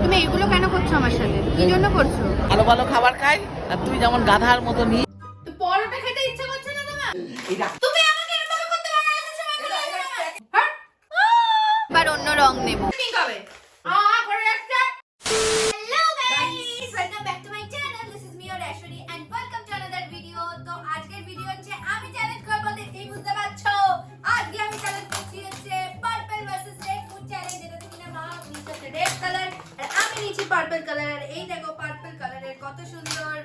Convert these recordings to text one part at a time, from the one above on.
তুমি এগুলো কেন করছ আমার সাথে? কি জন্য করছ? ভালো ভালো খাবার খাই আর তুই যেমন গাধার মতো নি তো পরোটা খেতে ইচ্ছা করছে না তোমার? নিচ্ছি পার্পল কালার এই দেখো পার্পল কালারের কত সুন্দর।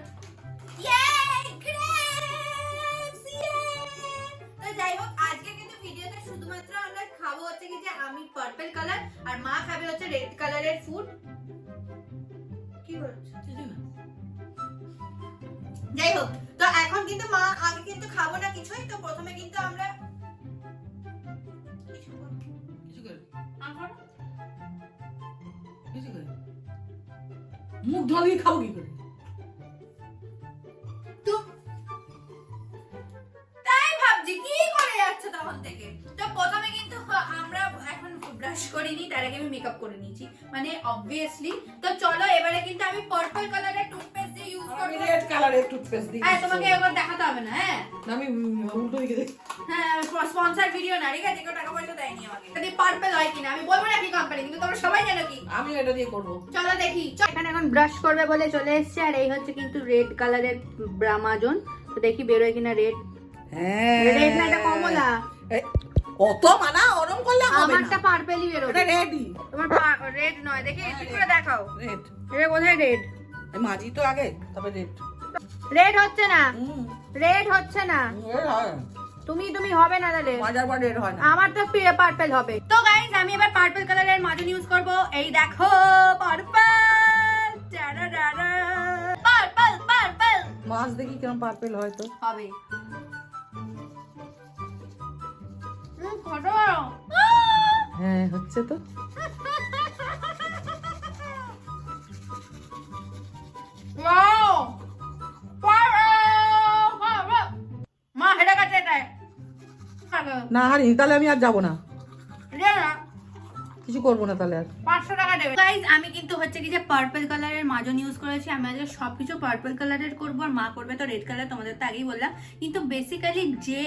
যাই হোক আজকে কিন্তু ভিডিওতে শুধুমাত্র আমরা খাব হচ্ছে কি যে আমি পার্পল কালার আর মা খাবে হচ্ছে রেড কালারের ফুড কি যাই হোক তো এখন কিন্তু মা আগে কিন্তু খাব না কিছুই তো প্রথমে কিন্তু আমরা মুখ ধোয়া খাব কি করে? তাই ভাবছি কি করে যাচ্ছে তখন থেকে? তো প্রথমে কিন্তু আমরা এখন ব্রাশ করিনি তার আগে আমি মেকআপ করে নিয়েছি। মানে অবভিয়াসলি তো চলো এবারে কিন্তু আমি পার্পল কালারের টুথপেস্ট দিয়ে ইউজ করব। রেড কালারের টুথপেস্ট দিই হ্যাঁ তোমাকে এবার দেখাতে হবে না হ্যাঁ? আমি উল্টো দিকে দেখি স্পন্সর ভিডিও না ঠিক আছে? কেউ টাকা পয়সা দেয়নি আমাকে। যদি পার্পল হয় কিনা আমি বলব না কি কোম্পানি কিন্তু তোমরা সবাই জানো কি। আমি এটা দিয়ে করব। চলো দেখি। এখানে এখন ব্রাশ করবে বলে চলে এসেছে আর এই হচ্ছে কিন্তু রেড কালারের ব্রামাজন তো দেখি বেরোয় কিনা রেড হ্যাঁ। রেড না এটা কমলা। অত মানা ওরম করলে হবে আমারটা পার্পলই বেরোবে। এটা রেডি তোমার রেড নয়। দেখি ঠিক করে দেখাও। রেড এটা কোথায় রেড মাঝি তো আগে তবে রেড রেড হচ্ছে না। রেড হচ্ছে না। রেড হয়। তুমি তুমি হবে না তাহলে। মাজার পর রেড হয় না। আমার তো পার্পল হবে। তো গাইস আমি এবার পার্পল কালারের মাজন ইউজ করব। এই দেখো পার্পল পার্পল পার্পল মাছ দেখি কেমন পার্পেল হয় তো হবে। হ্যাঁ হচ্ছে তো। না হারি তাহলে আমি আর যাব না। কিছু করব না তাহলে আর। পাঁচশো টাকা দেবে। গাইজ আমি কিন্তু হচ্ছে কি যে পার্পল কালারের মাজন ইউজ করেছি আমি আজকে সবকিছু পার্পল কালারের করব আর মা করবে তো রেড কালার তোমাদের তো আগেই বললাম। কিন্তু বেসিক্যালি যে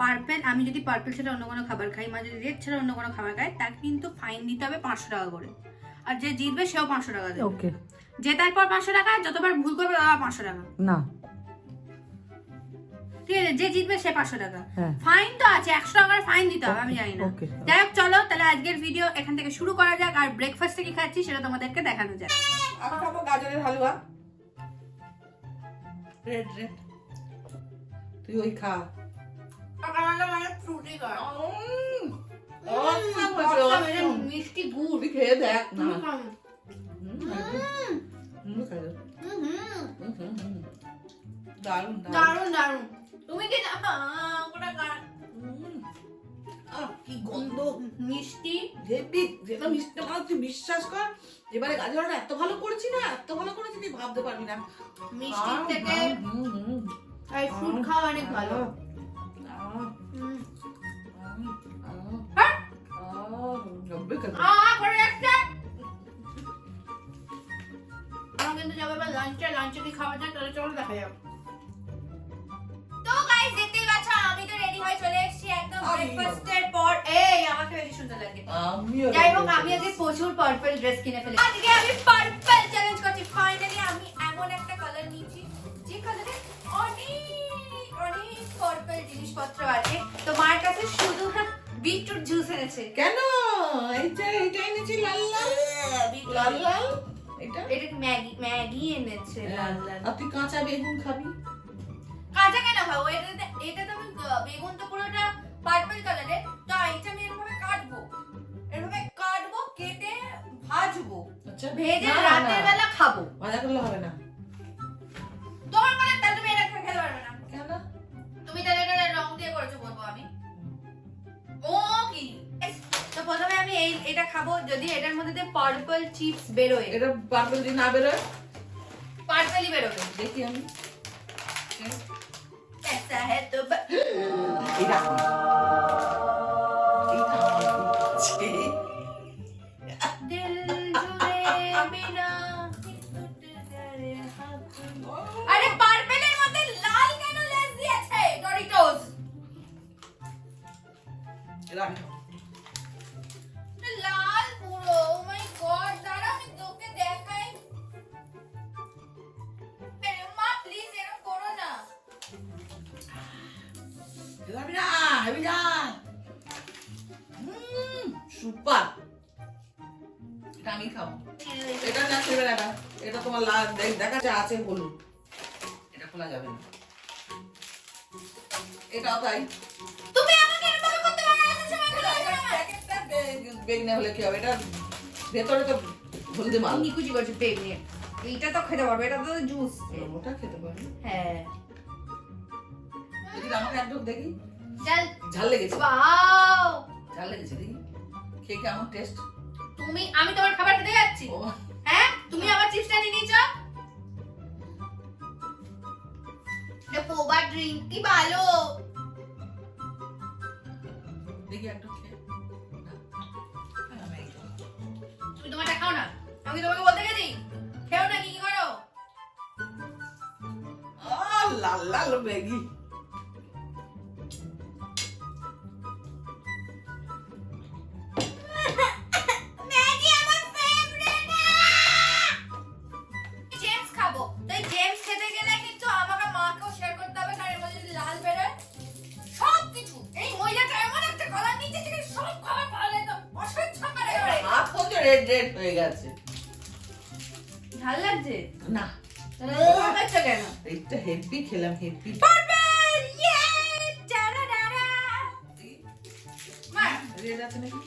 পার্পল আমি যদি পার্পল ছাড়া অন্য কোনো খাবার খাই মা যদি রেড ছাড়া অন্য কোনো খাবার খাই তাকে কিন্তু ফাইন দিতে হবে পাঁচশো টাকা করে। আর যে জিতবে সেও পাঁচশো টাকা দেবে। ওকে জেতার পর পাঁচশো টাকা যতবার ভুল করবে ততবার পাঁচশো টাকা। না। ঠিক আছে যে জিতবে সে পাঁচশো টাকা। হ্যাঁ। ফাইন তো আছে একশো টাকার ফাইন দিতে হবে আমি জানি না। যাই হোক চলো তাহলে আজকের ভিডিও এখান থেকে শুরু করা যাক আর ব্রেকফাস্টে কি খাচ্ছি সেটা তোমাদেরকে দেখানো যাক। আমি খাব গাজরের হালুয়া। রেড রেড তুই ওই খা। মানে। মিষ্টি গুড়। খেয়ে দেখ না। তুমি খাও। হুম, তুমি কি ওটা কি গন্ধ মিষ্টি? হেবি যেটা মিষ্টি তুই বিশ্বাস কর এবারে গাজরটা এত ভালো করেছি না এত ভালো করেছি তুই ভাবতে পারবি না। মিষ্টি থেকে। আর ফ্রুট খাওয়া অনেক ভালো। আমার কিন্তু যাবে লাঞ্চে লাঞ্চে কি খাওয়া যায় তাহলে চলো দেখা যাক। ব্রেকফাস্টের পর এই আমাকে বেশি সুন্দর লাগে। যাই হোক আমি আজকে প্রচুর পার্পল ড্রেস কিনে ফেলেছি। আজকে আমি পার্পল চ্যালেঞ্জ করছি। ফাইনালি আমি এমন একটা কালার নিয়েছি যে কালারে অনেক অনেক পার্পল জিনিসপত্র আছে। তো মার কাছে শুধু বিটরুট জুস এনেছে। কেন? এইটা এইটা এনেছি লাল লাল? লাল লাল? এটা? এটা ম্যাগি ম্যাগি এনেছে লাল লাল। আর কাঁচা বেগুন খাবি? কাঁচা কেন খাব? এটাতে এটা তো আমি বেগুন তো পুরোটা পার্পল কালারের তো এটা আমি এরভাবে কাটবো এরভাবে কাটবো কেটে ভাজবো আচ্ছা ভেজে না, না, রাতের না। বেলা খাবো ভাজা করলে হবে না তোমার মানে তাহলে তুমি এটা খেতে পারবে না কেন তুমি তাহলে এটা রং দিয়ে করেছো বলবো আমি ও কি এস, তো প্রথমে আমি এই এটা খাবো যদি এটার মধ্যে দিয়ে পার্পল চিপস বেরোয় এটা পারবে যদি না বেরোয় পার্পলই বেরোবে দেখি আমি ऐसा है तो খেতে পারবি না হেবি যান সুপার এটা আমি খাব। এটা এটা। তোমার লাল দেখ যাচ্ছে আছে হলুদ। এটা খোলা যাবে না। এটাও তাই। তুমি আমাকে এরকম করতে পারো বেগনে হলে কি হবে? এটা ভেতরে তো হলদে মাল। নিকুচি করছে এইটা তো খেতে পারবে এটা তো জুস ওটা খেতে পারি হ্যাঁ। যদি আমাকে একদম দেখি। চল ঝাল লেগেছে। বাও ঝাল লেগেছে দেখি। খেয়ে কেমন টেস্ট তুমি আমি তোমার খাবার খেতে যাচ্ছি। হ্যাঁ? তুমি আমার চিপসটা নিয়ে নিয়েছো এটা পোবা ড্রিঙ্ক কি ভালো। দেখি একটু খেয়ে। তুমি তোমারটা খাও না। আমি তোমাকে বলতে গেছি? খেও না কি কি করো? লাল লাল ম্যাগি। ঝাল লাগছে? না। কেন? হেভি খেলাম হেভি ইয়ে! টারারারা মার। রেড আছে নাকি?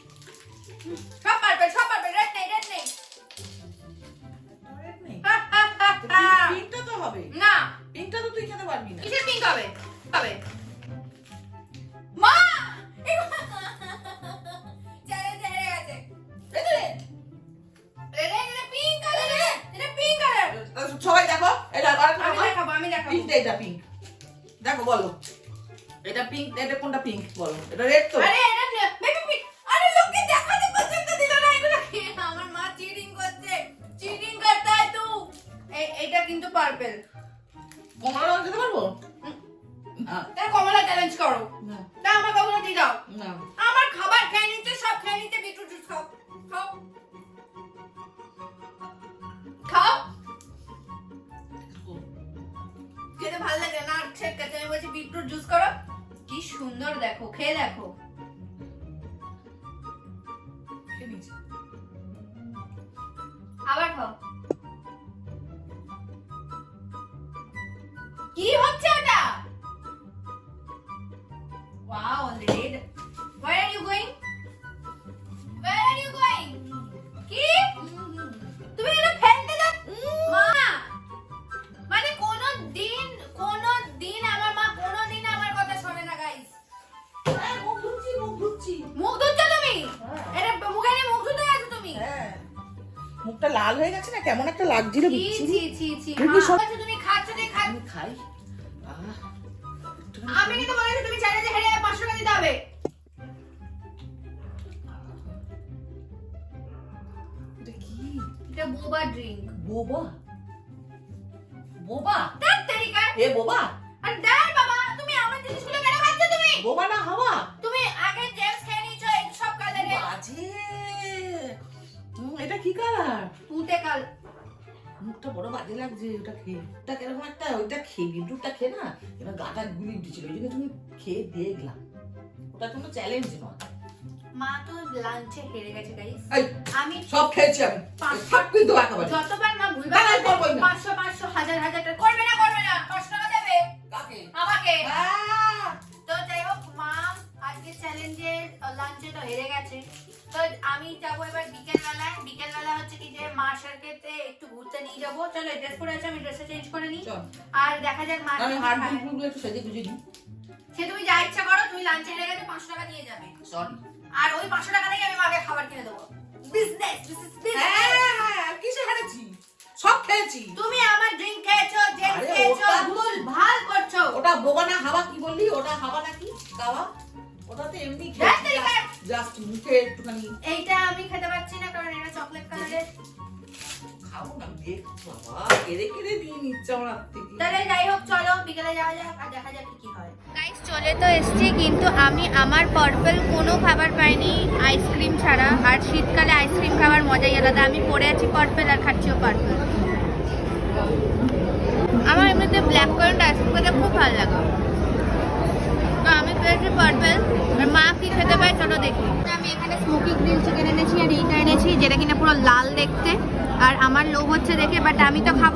সব পার্পল সব পার্পল রেড নেই রেড নেই। পিঙ্কটা তো হবে। না। পিঙ্কটা তো তুই খেতে পারবি না। কিসের পিঙ্ক হবে? হবে। আমি এটা পিঙ্ক দেখো বলো। এটা পিঙ্ক এটা কোনটা পিঙ্ক বলো। এটা রেড তো? আরে এটা বেবি পিঙ্ক আরে লোককে দেখাতে পর্যন্ত দিল না এগুলো কি? আমার মা চিটিং করছে। চিটিং করতে হয় তু। এইটা কিন্তু পার্পল কমলা রং খেতে পারব? না। তাই কমলা চ্যালেঞ্জ করো। না। তা আমার কমলা দিয়ে দাও। না। ভালো লাগে না ঠিক আছে আমি বলছি বিটরুট জুস করো কি সুন্দর দেখো খেয়ে দেখো লাগছিল বিচ্ছিরি। তুমি সব- আচ্ছা, তুমি খাচ্ছ তুমি খাই। আমি কিন্তু বলেছি তুমি চ্যালেঞ্জে হেরে যাবে, পাঁচশো টাকা দিতে হবে। এটা কি? এটা বোবা ড্রিঙ্ক বোবা? বোবা? তার তারিকা এ বোবা? আর ডাল বাবা তুমি আমার জিনিসগুলো কেন খাচ্ছ তুমি? বোবা না হাওয়া। তুমি আগে জেমস খেয়ে নিয়েছো এই সব কালারে বাজে এটা কি কালার? তুতে কাল। মুখটা বড় বাজে লাগছে ওটা খেয়ে। ওটা কীরকম একটা ওইটা খেয়ে বিদ্যুৎটা খেয়ে না এবার গাটা গুলি উঠেছিল ওই জন্য তুমি খেয়ে দেখলাম। ওটা কোনো চ্যালেঞ্জ নয়। মা তো লাঞ্চে হেরে গেছে গাইস আমি সব খেয়েছি আমি। সব কিন্তু একেবারে যতবার মা না, ভুলবার না, করবোই না। পাঁচশো পাঁচশো হাজার হাজার করবে না করবে না। পাঁচশো টাকা দেবে। কাকে? আমাকে। আহ! আজকে চ্যালেঞ্জে লাঞ্চে তো হেরে গেছে। তো আমি যাব এবার বিকেল বেলায় বিকেল বেলা হচ্ছে কি যে মা সার্কেতে একটু ঘুরতে নিয়ে যাব। চলো ড্রেস পরে আছে আমি ড্রেসটা চেঞ্জ করে নিই। আর দেখা যাক মা সে তুমি যা ইচ্ছা করো তুমি লাঞ্চে হেরে গেছে পাঁচশো টাকা দিয়ে যাবে। সরি আর ওই পাঁচশো টাকা দিয়ে আমি মাকে খাবার কিনে দেবো। বিজনেস হ্যাঁ হ্যাঁ কিসে হারেছি? সব খেয়েছি। তুমি আমার ড্রিঙ্ক খেয়েছো জেম খেয়েছো ভুল ভালো করছ। ওটা বোবা না হাওয়া কি বললি? ওটা হাওয়া নাকি গাওয়া ওটা তো এমনি ধ্যাৎ খেয়েছি তেরিকা। জাস্ট মুখে একটুখানি। এইটা আমি খেতে পারছি না কারণ এটা চকলেট কালারের খাব না দেখ বাবা কেড়ে কেড়ে দিয়ে নিচ্ছে আমার থেকে। তাহলে যাই হোক চলো বিকেলে যাওয়া যাক আর দেখা যাক কি হয়। গাইস চলে তো এসছি কিন্তু আমি আমার পার্পল কোনো খাবার পাইনি আইসক্রিম ছাড়া। আর শীতকালে আইসক্রিম খাবার মজাই আলাদা। আমি পরে আছি পার্পল আর খাচ্ছিও পার্পল আমার এমনিতে ব্ল্যাক কারেন্ট আইসক্রিম খেতে খুব ভালো লাগে। আমি পার্পল আর মা কি খেতে পায় চলো দেখি। আমি এখানে স্মোকি গ্রিল চিকেন এনেছি আর এইটা এনেছি যেটা কিনা পুরো লাল দেখতে। আর আমার লোভ হচ্ছে দেখে বাট আমি তো খাব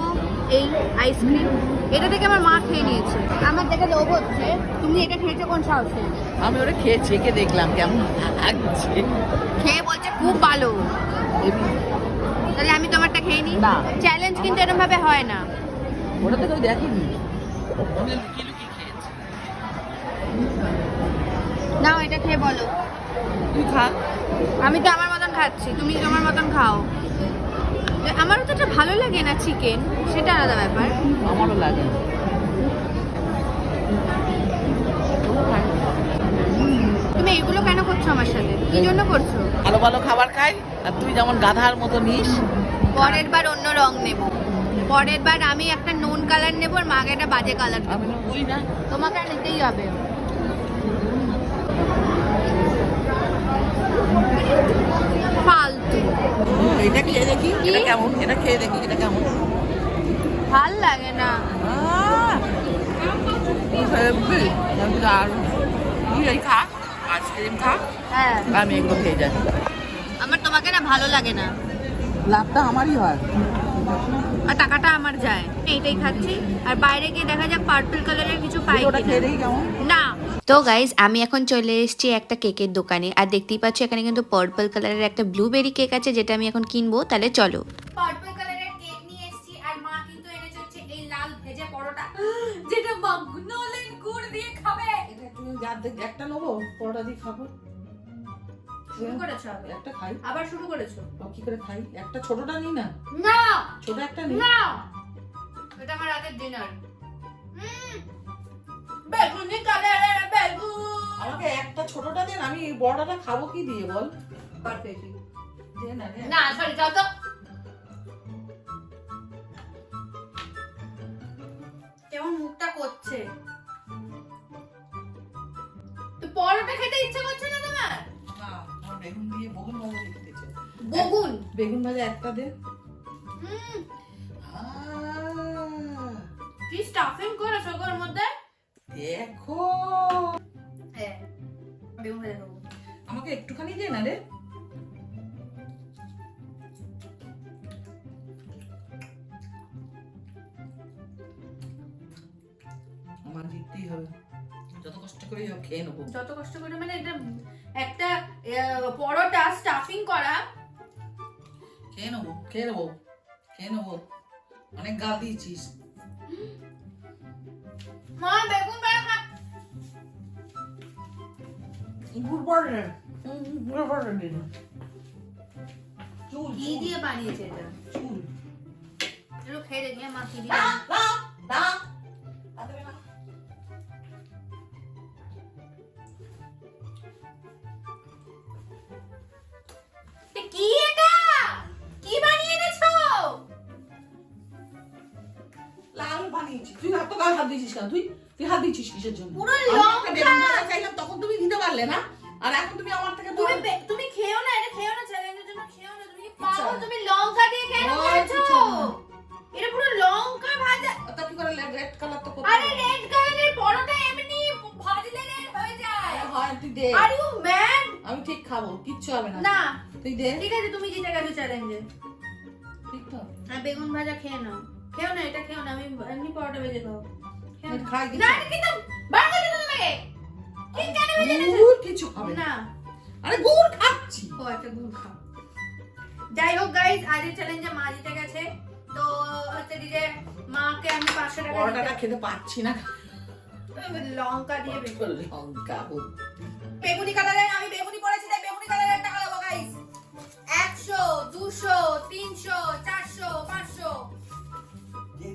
এই আইসক্রিম এটা থেকে আমার মা খেয়ে নিয়েছে। আমার দেখে লোভ হচ্ছে। তুমি এটা খেয়েছো কোন সাহসে আমি ওটা খেয়ে চেকে দেখলাম কেমন লাগছে। খেয়ে বলছে খুব ভালো। তাহলে আমি তোমারটা খেয়ে নিই চ্যালেঞ্জ কিন্তু এরকম ভাবে হয় না। ওটা তো কেউ দেখেনি। লুকিয়ে লুকিয়ে খেয়েছি। নাও এটা খেয়ে বলো। তুই খা। আমি তো আমার মতন খাচ্ছি তুমি তোমার মতন খাও। আমারও তো এটা ভালো লাগে না চিকেন সেটা আলাদা ব্যাপার। আমারও লাগে তুমি এগুলো কেন করছ আমার সাথে? কি জন্য করছ? ভালো ভালো খাবার খাই আর তুই যেমন গাধার মতো নিস। পরের বার অন্য রং নেব। পরের বার আমি একটা নুন কালার নেব আর মাকে একটা বাজে কালার আমি বুঝি না। তোমাকে আর নিতেই হবে। ফালতু। এটা খেয়ে দেখি এটা কেমন? এটা খেয়ে দেখি এটা কেমন? ভালো লাগে না। আইসক্রিম খা হ্যাঁ। আমি এগুলো খেয়ে যাই। আমার তোমাকে না ভালো লাগে না। লাভটা আমারই হয়। আর টাকাটা আমার যায়। এইটাই খাচ্ছি। আর বাইরে গিয়ে দেখা যাক পার্পল কালারের কিছু পাই না তো গাইজ আমি এখন চলে এসেছি একটা কেকের দোকানে। আর দেখতেই পাচ্ছ এখানে কিন্তু পার্পল কালারের একটা ব্লুবেরি কেক আছে যেটা আমি এখন কিনবো। তাহলে চলো। পার্পল কালারের কেক নিয়ে এসেছি আর মা কিন্তু এনেছে হচ্ছে এই লাল ভেজে পরোটা যেটা মাগনোলিন গুড় দিয়ে খাবে। এটা একটু একটা নেব পরোটা দিয়ে খাব। শুরু করেছ একটা খাই। আবার শুরু করেছ? কি করে খাই? একটা ছোটটা নিই না? না! ছোট একটা নিই? না! এটা আমার রাতের ডিনার বেগুনি কালারের আমাকে একটা ছোটটা দেন আমি বড়টা খাব কি দিয়ে বল? না সরি যাও তো। কেমন মুখটা করছে? তো পরোটা খেতে ইচ্ছে করছে না তোমার? না আমার বেগুন দিয়ে বেগুন ভাজা বগুন বেগুন ভাজা একটা দে। হুম। কি স্টাফিং মধ্যে? দেখো। হ্যাঁ বেগুন ভাজা খাব আমাকে একটুখানি দে না রে। আমার জিততেই হবে। যত কষ্ট করে হোক খেয়ে নেব। যত কষ্ট করে মানে এটা একটা পরোটা স্টাফিং করা। খেয়ে নেব খেয়ে নেব খেয়ে নেব। অনেক গাল দিয়েছিস। মা বেগুন ভাজা গুড় পড়ে গুড় দিন। চুল কি দিয়ে বানিয়েছে এটা। চুল। একটু খেয়ে দেখি মা কি দিয়ে। এ কি এটা? কি বানিয়ে এনেছো? লাল বানিয়েছি। তুই হাত তো গায়ে হাত দিয়েছিস কেন? তুই তুই হাত দিয়েছিস কিসের জন্য? পুরো লঙ্কা। চাইলাম তখন তুমি দিতে পারলে না। আর এখন তুমি আমার থেকে তুমি তুমি খেও না এটা খেও না চ্যালেঞ্জের জন্য খেও না। তুমি আচ্ছা। পাগল? তুমি লঙ্কা দিয়ে কেন করেছ। এটা পুরো লঙ্কা ভাজা। তা কি করে রেড কালার তো করতে আরে রেড কালারের পরোটা এমনি ভাজলে রেড হয়ে যায়। হয় তুই দে। আর ইউ ম্যাড আমি ঠিক খাব কিচ্ছু হবে না। না। তুই দে। ঠিক আছে তুমি জিতে গেছো চ্যালেঞ্জে ঠিক তো। আর বেগুন ভাজা খেয়ে নাও। খেও না এটা খেও না আমি এমনি পরোটা ভেজে খাও। খাই না কিছু এটা কিন্তু বার করে দিতে তোমাকে? ঠিক কেন ভেজে গুড় কিছু হবে না। না। আরে গুড় খাচ্ছি। ও একটা গুড় খাও। যাই হোক গাইজ আজকের চ্যালেঞ্জে মা জিতে গেছে। তো হচ্ছে কি মাকে আমি পাঁচশো টাকা পরোটাটা খেতে পাচ্ছি না। লঙ্কা দিয়ে লঙ্কা বেগুনি কালারের আমি বেগুনি তাই বেগুনি কালারের টাকা গাইস একশো দুশো তিনশো চারশো পাঁচশো।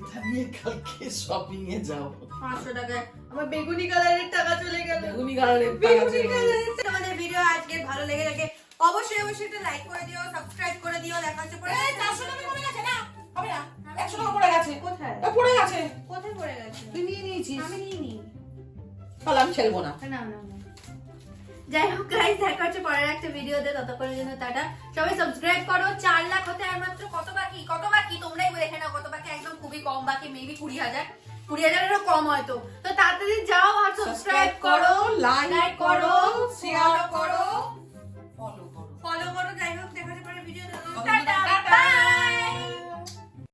এটা নিয়ে কালকে শপিং এ যাও পাঁচশো টাকায়। আমার বেগুনি কালারের টাকা চলে গেল। বেগুনি কালারের টাকা বেগুনি কালারের তোমাদের ভিডিও আজকে ভালো লেগে থাকে। অবশ্যই অবশ্যই একটা লাইক করে দিও সাবস্ক্রাইব করে দিও। দেখা হচ্ছে পরে। চারশো টাকা কমে গেছে না? একশো টাকা পড়ে গেছে। কোথায়? পড়ে গেছে। কোথায় পড়ে গেছে? তুই নিয়ে নিয়েছিস। আমি নিয়ে নিই তাহলে খেলব না। না না না। যাই হোক গাইস দেখা হচ্ছে পরের একটা ভিডিওতে ততক্ষণের জন্য টাটা। সবাই সাবস্ক্রাইব করো। চার লাখ হতে আর মাত্র কত বাকি কত বাকি তোমরাই দেখে নাও কত বাকি একদম খুবই কম বাকি মেবি কুড়ি হাজার। কুড়ি হাজারেরও কম হয়তো। তো তাড়াতাড়ি যাও আর সাবস্ক্রাইব করো লাইক করো শেয়ার করো ফলো করো। ফলো করো। যাই হোক দেখা হচ্ছে পরের ভিডিওতে টাটা বাই